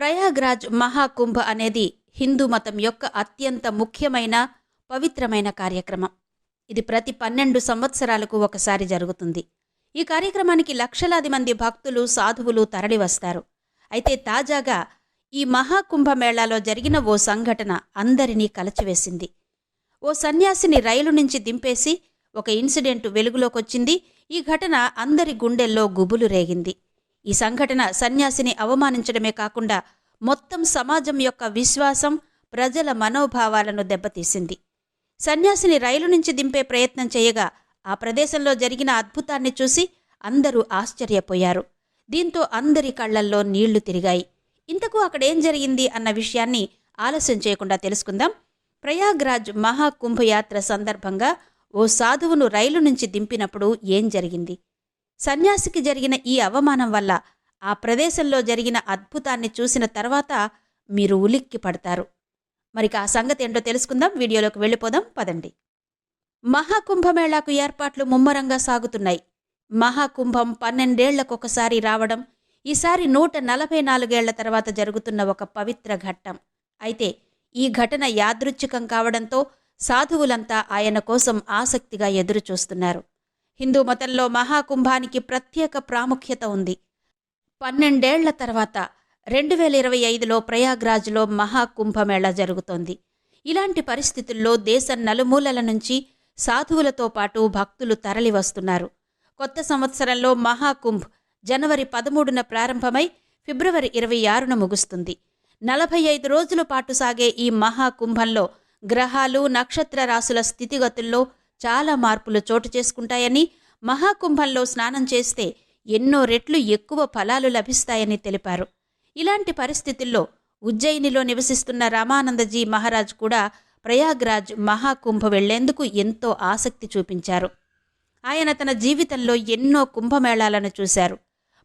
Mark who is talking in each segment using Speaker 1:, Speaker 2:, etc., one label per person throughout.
Speaker 1: ప్రయాగ్రాజ్ మహాకుంభ అనేది హిందూ మతం యొక్క అత్యంత ముఖ్యమైన పవిత్రమైన కార్యక్రమం. ఇది ప్రతి పన్నెండు సంవత్సరాలకు ఒకసారి జరుగుతుంది. ఈ కార్యక్రమానికి లక్షలాది మంది భక్తులు సాధువులు తరలివస్తారు. అయితే తాజాగా ఈ మహాకుంభమేళాలో జరిగిన ఓ సంఘటన అందరినీ కలచివేసింది. ఓ సన్యాసిని రైలు నుంచి దింపేసి ఒక ఇన్సిడెంట్ వెలుగులోకొచ్చింది. ఈ ఘటన అందరి గుండెల్లో గుబులు రేగింది. ఈ సంఘటన సన్యాసిని అవమానించడమే కాకుండా మొత్తం సమాజం యొక్క విశ్వాసం ప్రజల మనోభావాలను దెబ్బతీసింది. సన్యాసిని రైలు నుంచి దింపే ప్రయత్నం చేయగా ఆ ప్రదేశంలో జరిగిన అద్భుతాన్ని చూసి అందరూ ఆశ్చర్యపోయారు. దీంతో అందరి కళ్ళల్లో నీళ్ళు తిరిగాయి. ఇంతకు అక్కడేం జరిగింది అన్న విషయాన్ని ఆలస్యం చేయకుండా తెలుసుకుందాం. ప్రయాగ్రాజ్ మహాకుంభయాత్ర సందర్భంగా ఓ సాధువును రైలు నుంచి దింపినప్పుడు ఏం జరిగింది? సన్యాసికి జరిగిన ఈ అవమానం వల్ల ఆ ప్రదేశంలో జరిగిన అద్భుతాన్ని చూసిన తర్వాత మీరు ఉలిక్కి పడతారు. మరిక ఆ సంగతి ఏంటో తెలుసుకుందాం. వీడియోలోకి వెళ్ళిపోదాం. పదండి. మహాకుంభమేళాకు ఏర్పాట్లు ముమ్మరంగా సాగుతున్నాయి. మహాకుంభం పన్నెండేళ్ళకొకసారి రావడం ఈసారి నూట నలభై నాలుగేళ్ళ తర్వాత జరుగుతున్న ఒక పవిత్ర ఘట్టం. అయితే ఈ ఘటన యాదృచ్ఛికం కావడంతో సాధువులంతా ఆయన కోసం ఆసక్తిగా ఎదురుచూస్తున్నారు. హిందూ మతంలో మహాకుంభానికి ప్రత్యేక ప్రాముఖ్యత ఉంది. పన్నెండేళ్ళ తర్వాత రెండు వేల ఇరవై ఐదులో ప్రయాగ్రాజ్లో మహాకుంభమేళా జరుగుతోంది. ఇలాంటి పరిస్థితుల్లో దేశం నలుమూలల నుంచి సాధువులతో పాటు భక్తులు తరలి వస్తున్నారు కొత్త సంవత్సరంలో మహాకుంభ్ జనవరి పదమూడున ప్రారంభమై ఫిబ్రవరి ఇరవై ఆరున ముగుస్తుంది. నలభై ఐదు రోజుల పాటు సాగే ఈ మహాకుంభంలో గ్రహాలు నక్షత్ర రాశుల స్థితిగతుల్లో చాలా మార్పులు చోటు చేసుకుంటాయని మహాకుంభంలో స్నానం చేస్తే ఎన్నో రెట్లు ఎక్కువ ఫలాలు లభిస్తాయని తెలిపారు. ఇలాంటి పరిస్థితుల్లో ఉజ్జయినిలో నివసిస్తున్న రామానందజీ మహారాజ్ కూడా ప్రయాగ్రాజ్ మహాకుంభ వెళ్ళేందుకు ఎంతో ఆసక్తి చూపించారు. ఆయన తన జీవితంలో ఎన్నో కుంభమేళాలను చూశారు.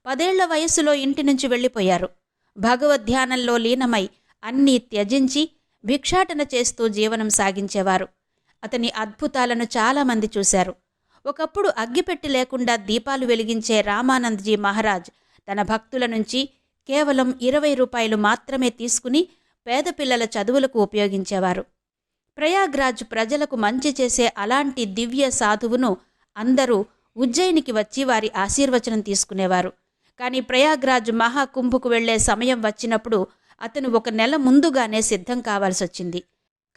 Speaker 1: పదేళ్ళ వయస్సులో ఇంటి నుంచి వెళ్ళిపోయారు. భగవద్ధ్యానంలో లీనమై అన్నీ త్యజించి భిక్షాటన చేస్తూ జీవనం సాగించేవారు. అతని అద్భుతాలను చాలామంది చూశారు. ఒకప్పుడు అగ్గిపెట్టి లేకుండా దీపాలు వెలిగించే రామానంద్జీ మహారాజ్ తన భక్తుల నుంచి కేవలం ఇరవై రూపాయలు మాత్రమే తీసుకుని పేద పిల్లల చదువులకు ఉపయోగించేవారు. ప్రయాగ్రాజ్ ప్రజలకు మంచి చేసే అలాంటి దివ్య సాధువును అందరూ ఉజ్జయినికి వచ్చి వారి ఆశీర్వచనం తీసుకునేవారు. కానీ ప్రయాగ్రాజ్ మహాకుంభకు వెళ్ళే సమయం వచ్చినప్పుడు అతను ఒక నెల ముందుగానే సిద్ధం కావాల్సి వచ్చింది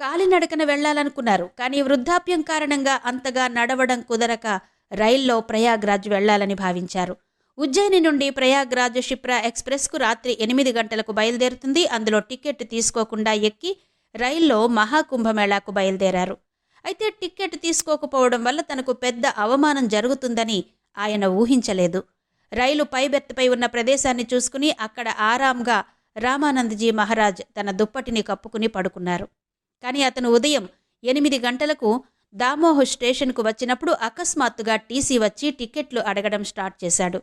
Speaker 1: కాలినడకన వెళ్ళాలనుకున్నారు. కానీ వృద్ధాప్యం కారణంగా అంతగా నడవడం కుదరక రైల్లో ప్రయాగ్రాజ్ వెళ్ళాలని భావించారు. ఉజ్జయిని నుండి ప్రయాగ్రాజ్ షిప్రా ఎక్స్ప్రెస్కు రాత్రి ఎనిమిది గంటలకు బయలుదేరుతుంది. అందులో టికెట్ తీసుకోకుండా ఎక్కి రైల్లో మహాకుంభమేళాకు బయలుదేరారు. అయితే టికెట్ తీసుకోకపోవడం వల్ల తనకు పెద్ద అవమానం జరుగుతుందని ఆయన ఊహించలేదు. రైలు పైబెత్తపై ఉన్న ప్రదేశాన్ని చూసుకుని అక్కడ ఆరాంగా రామానందజీ మహారాజ్ తన దుప్పటిని కప్పుకుని పడుకున్నారు. కానీ అతను ఉదయం ఎనిమిది గంటలకు దామోహ్ స్టేషన్కు వచ్చినప్పుడు అకస్మాత్తుగా టీసీ వచ్చి టికెట్లు అడగడం స్టార్ట్ చేశాడు.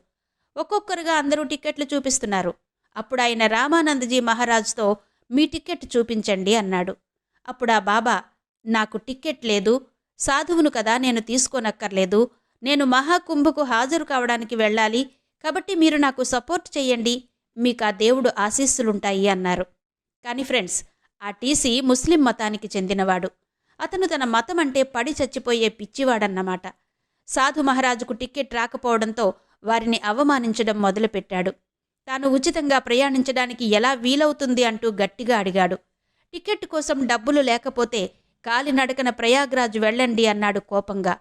Speaker 1: ఒక్కొక్కరుగా అందరూ టికెట్లు చూపిస్తున్నారు. అప్పుడు ఆయన రామానందజీ మహారాజ్తో మీ టికెట్ చూపించండి అన్నాడు. అప్పుడు ఆ బాబా నాకు టికెట్ లేదు సాధువును కదా నేను తీసుకోనక్కర్లేదు నేను మహాకుంభకు హాజరు కావడానికి వెళ్ళాలి కాబట్టి మీరు నాకు సపోర్ట్ చేయండి మీకు ఆ దేవుడు ఆశీస్సులుంటాయి అన్నారు. కానీ ఫ్రెండ్స్ ఆ టీసీ ముస్లిం మతానికి చెందినవాడు. అతను తన మతం అంటే పడి చచ్చిపోయే పిచ్చివాడన్నమాట. సాధు మహారాజుకు టికెట్ రాకపోవడంతో వారిని అవమానించడం మొదలుపెట్టాడు. తాను ఉచితంగా ప్రయాణించడానికి ఎలా వీలవుతుంది అంటూ గట్టిగా అడిగాడు. టికెట్ కోసం డబ్బులు లేకపోతే కాలినడకన ప్రయాగ్రాజ్ వెళ్ళండి అన్నాడు కోపంగా.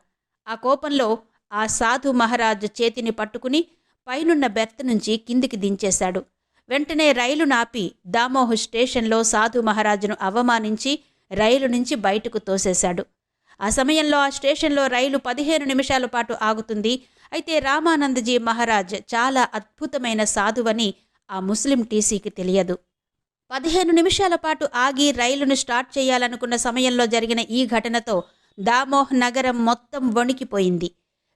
Speaker 1: ఆ కోపంలో ఆ సాధు మహారాజ్ చేతిని పట్టుకుని పైనున్న బెర్త్ నుంచి కిందికి దించేశాడు. వెంటనే రైలు నాపి దామోహ్ స్టేషన్లో సాధు మహారాజును అవమానించి రైలు నుంచి బయటకు తోసేశాడు. ఆ సమయంలో ఆ స్టేషన్లో రైలు పదిహేను నిమిషాల పాటు ఆగుతుంది. అయితే రామానందజీ మహారాజ్ చాలా అద్భుతమైన సాధువని ఆ ముస్లిం టీసీకి తెలియదు. పదిహేను నిమిషాల పాటు ఆగి రైలును స్టార్ట్ చేయాలనుకున్న సమయంలో జరిగిన ఈ ఘటనతో దామోహ్ నగరం మొత్తం వణికిపోయింది.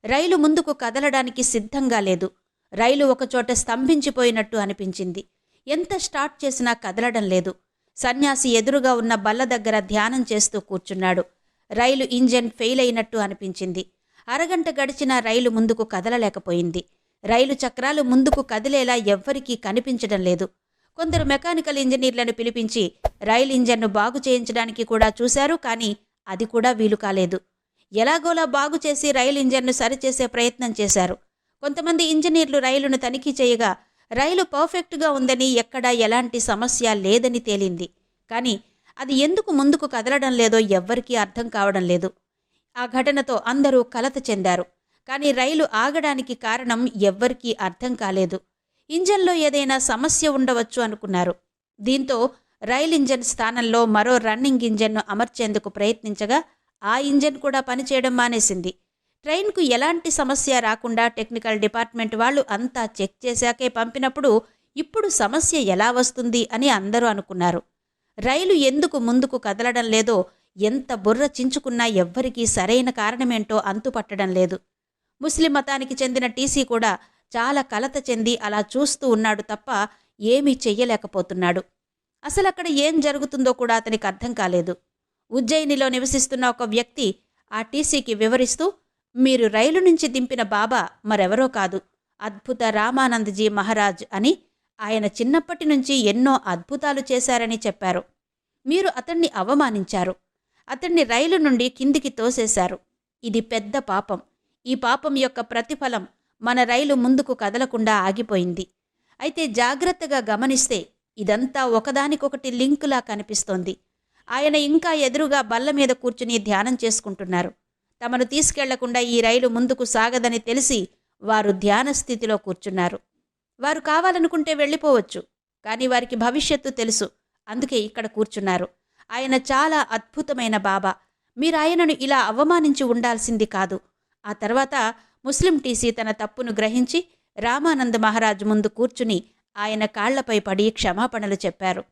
Speaker 1: రైలు ముందుకు కదలడానికి సిద్ధంగా లేదు. రైలు ఒకచోట స్తంభించిపోయినట్టు అనిపించింది. ఎంత స్టార్ట్ చేసినా కదలడం లేదు. సన్యాసి ఎదురుగా ఉన్న బల్ల దగ్గర ధ్యానం చేస్తూ కూర్చున్నాడు. రైలు ఇంజన్ ఫెయిల్ అయినట్టు అనిపించింది. అరగంట గడిచినా రైలు ముందుకు కదలలేకపోయింది. రైలు చక్రాలు ముందుకు కదిలేలా ఎవ్వరికీ కనిపించడం లేదు. కొందరు మెకానికల్ ఇంజనీర్లను పిలిపించి రైలు ఇంజన్ను బాగు చేయించడానికి కూడా చూశారు కానీ అది కూడా వీలు కాలేదు. ఎలాగోలా బాగు చేసి రైలు ఇంజన్ను సరిచేసే ప్రయత్నం చేశారు. కొంతమంది ఇంజనీర్లు రైలును తనిఖీ చేయగా రైలు పర్ఫెక్ట్గా ఉందని ఎక్కడా ఎలాంటి సమస్య లేదని తేలింది. కానీ అది ఎందుకు ముందుకు కదలడం లేదో ఎవ్వరికీ అర్థం కావడం లేదు. ఆ ఘటనతో అందరూ కలత చెందారు. కానీ రైలు ఆగడానికి కారణం ఎవ్వరికీ అర్థం కాలేదు. ఇంజన్లో ఏదైనా సమస్య ఉండవచ్చు అనుకున్నారు. దీంతో రైల్ ఇంజన్ స్థానంలో మరో రన్నింగ్ ఇంజన్ను అమర్చేందుకు ప్రయత్నించగా ఆ ఇంజన్ కూడా పనిచేయడం మానేసింది. ట్రైన్కు ఎలాంటి సమస్య రాకుండా టెక్నికల్ డిపార్ట్మెంట్ వాళ్ళు అంతా చెక్ చేశాకే పంపినప్పుడు ఇప్పుడు సమస్య ఎలా వస్తుంది అని అందరూ అనుకున్నారు. రైలు ఎందుకు ముందుకు కదలడం లేదో ఎంత బుర్ర చించుకున్నా ఎవ్వరికీ సరైన కారణమేంటో అంతుపట్టడం లేదు. ముస్లిం మతానికి చెందిన టీసీ కూడా చాలా కలత చెంది అలా చూస్తూ ఉన్నాడు తప్ప ఏమీ చెయ్యలేకపోతున్నాడు. అసలు అక్కడ ఏం జరుగుతుందో కూడా అతనికి అర్థం కాలేదు. ఉజ్జయినిలో నివసిస్తున్న ఒక వ్యక్తి ఆ టీసీకి వివరిస్తూ మీరు రైలు నుంచి దింపిన బాబా మరెవరో కాదు. అద్భుత రామానందజీ మహారాజ్ అని ఆయన చిన్నప్పటి నుంచి ఎన్నో అద్భుతాలు చేశారని చెప్పారు. మీరు అతన్ని అవమానించారు. అతన్ని రైలు నుండి కిందికి తోసేశారు. ఇది పెద్ద పాపం. ఈ పాపం యొక్క ప్రతిఫలం మన రైలు ముందుకు కదలకుండా ఆగిపోయింది. అయితే జాగ్రత్తగా గమనిస్తే ఇదంతా ఒకదానికొకటి లింకులా కనిపిస్తోంది. ఆయన ఇంకా ఎదురుగా బల్ల మీద కూర్చుని ధ్యానం చేసుకుంటున్నారు. తమను తీసుకెళ్ళకుండా ఈ రైలు ముందుకు సాగదని తెలిసి వారు ధ్యాన స్థితిలో కూర్చున్నారు. వారు కావాలనుకుంటే వెళ్ళిపోవచ్చు కానీ వారికి భవిష్యత్తు తెలుసు. అందుకే ఇక్కడ కూర్చున్నారు. ఆయన చాలా అద్భుతమైన బాబా. మీరు ఆయనను ఇలా అవమానించి ఉండాల్సింది కాదు. ఆ తర్వాత ముస్లిం టీసీ తన తప్పును గ్రహించి రామానంద మహారాజు ముందు కూర్చుని ఆయన కాళ్ళపై పడి క్షమాపణలు చెప్పారు.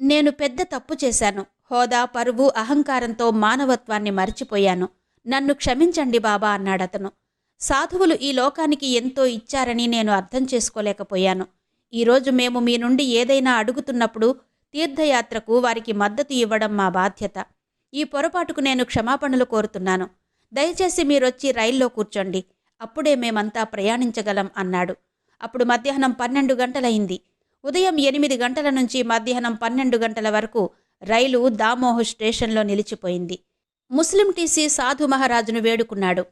Speaker 1: నేను పెద్ద తప్పు చేశాను. హోదా పరువు అహంకారంతో మానవత్వాన్ని మరచిపోయాను. నన్ను క్షమించండి బాబా అన్నాడతను. సాధువులు ఈ లోకానికి ఎంతో ఇచ్చారని నేను అర్థం చేసుకోలేకపోయాను. ఈరోజు మేము మీ నుండి ఏదైనా అడుగుతున్నప్పుడు తీర్థయాత్రకు వారికి మద్దతు ఇవ్వడం మా బాధ్యత. ఈ పొరపాటుకు నేను క్షమాపణలు కోరుతున్నాను. దయచేసి మీరొచ్చి రైల్లో కూర్చోండి. అప్పుడే మేమంతా ప్రయాణించగలం అన్నాడు. అప్పుడు మధ్యాహ్నం పన్నెండు గంటలైంది. ఉదయం ఎనిమిది గంటల నుంచి మధ్యాహ్నం పన్నెండు గంటల వరకు రైలు దామోహ్ స్టేషన్లో నిలిచిపోయింది. ముస్లిం టీసీ సాధు మహారాజును వేడుకున్నాడు.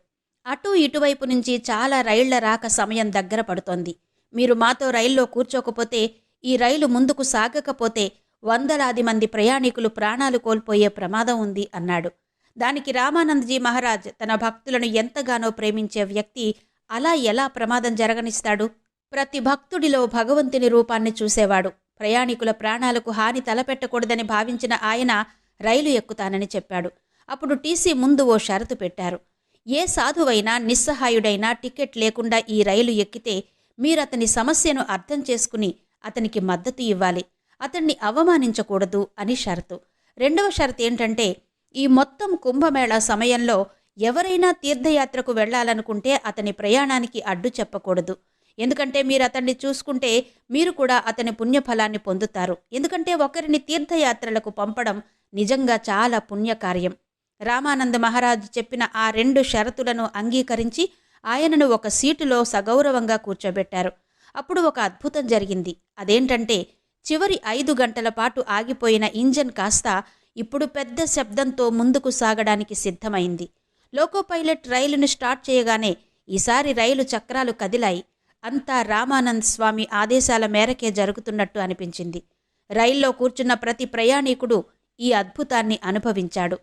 Speaker 1: అటు ఇటువైపు నుంచి చాలా రైళ్ళ రాక సమయం దగ్గర పడుతోంది. మీరు మాతో రైల్లో కూర్చోకపోతే ఈ రైలు ముందుకు సాగకపోతే వందలాది మంది ప్రయాణికులు ప్రాణాలు కోల్పోయే ప్రమాదం ఉంది అన్నాడు. దానికి రామానందజీ మహారాజ్ తన భక్తులను ఎంతగానో ప్రేమించే వ్యక్తి అలా ఎలా ప్రమాదం జరగనిస్తాడు? ప్రతి భక్తుడిలో భగవంతుని రూపాన్ని చూసేవాడు. ప్రయాణికుల ప్రాణాలకు హాని తలపెట్టకూడదని భావించిన ఆయన రైలు ఎక్కుతానని చెప్పాడు. అప్పుడు టీసీ ముందు ఓ షరతు పెట్టారు. ఏ సాధువైనా నిస్సహాయుడైనా టికెట్ లేకుండా ఈ రైలు ఎక్కితే మీరు అతని సమస్యను అర్థం చేసుకుని అతనికి మద్దతు ఇవ్వాలి. అతన్ని అవమానించకూడదు అని షరతు. రెండవ షరతు ఏంటంటే ఈ మొత్తం కుంభమేళా సమయంలో ఎవరైనా తీర్థయాత్రకు వెళ్ళాలనుకుంటే అతని ప్రయాణానికి అడ్డు చెప్పకూడదు. ఎందుకంటే మీరు అతన్ని చూసుకుంటే మీరు కూడా అతని పుణ్యఫలాన్ని పొందుతారు. ఎందుకంటే ఒకరిని తీర్థయాత్రలకు పంపడం నిజంగా చాలా పుణ్యకార్యం. రామానంద మహారాజు చెప్పిన ఆ రెండు షరతులను అంగీకరించి ఆయనను ఒక సీటులో సగౌరవంగా కూర్చోబెట్టారు. అప్పుడు ఒక అద్భుతం జరిగింది. అదేంటంటే చివరి ఐదు గంటల పాటు ఆగిపోయిన ఇంజన్ కాస్త ఇప్పుడు పెద్ద శబ్దంతో ముందుకు సాగడానికి సిద్ధమైంది. లోకో పైలట్ రైలును స్టార్ట్ చేయగానే ఈసారి రైలు చక్రాలు కదిలాయి. అంతా రామానంద్ స్వామి ఆదేశాల మేరకే జరుగుతున్నట్టు అనిపించింది. రైల్లో కూర్చున్న ప్రతి ప్రయాణికుడు ఈ అద్భుతాన్ని అనుభవించాడు.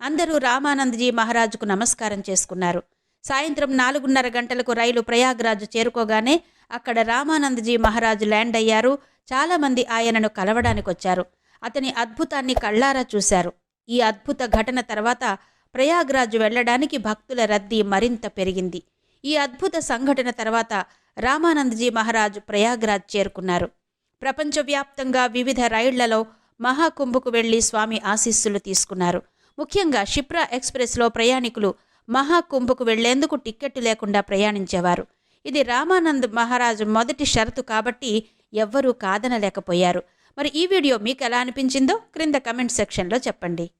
Speaker 1: అందరూ రామానందజీ మహారాజుకు నమస్కారం చేసుకున్నారు. సాయంత్రం నాలుగున్నర గంటలకు రైలు ప్రయాగ్రాజ్ చేరుకోగానే అక్కడ రామానందజీ మహారాజు ల్యాండ్ అయ్యారు. చాలామంది ఆయనను కలవడానికి వచ్చారు. అతని అద్భుతాన్ని కళ్ళారా చూశారు. ఈ అద్భుత ఘటన తర్వాత ప్రయాగ్రాజు వెళ్ళడానికి భక్తుల రద్దీ మరింత పెరిగింది. ఈ అద్భుత సంఘటన తర్వాత రామానందజీ మహారాజు ప్రయాగ్రాజ్ చేరుకున్నారు. ప్రపంచవ్యాప్తంగా వివిధ రైళ్ళలో మహాకుంభకు వెళ్ళి స్వామి ఆశీస్సులు తీసుకున్నారు. ముఖ్యంగా షిప్రా ఎక్స్ప్రెస్లో ప్రయాణికులు మహాకుంభకు వెళ్ళేందుకు టిక్కెట్టు లేకుండా ప్రయాణించేవారు. ఇది రామానంద్ మహారాజు మొదటి షరతు కాబట్టి ఎవ్వరూ కాదనలేకపోయారు. మరి ఈ వీడియో మీకు ఎలా అనిపించిందో క్రింద కమెంట్ సెక్షన్లో చెప్పండి.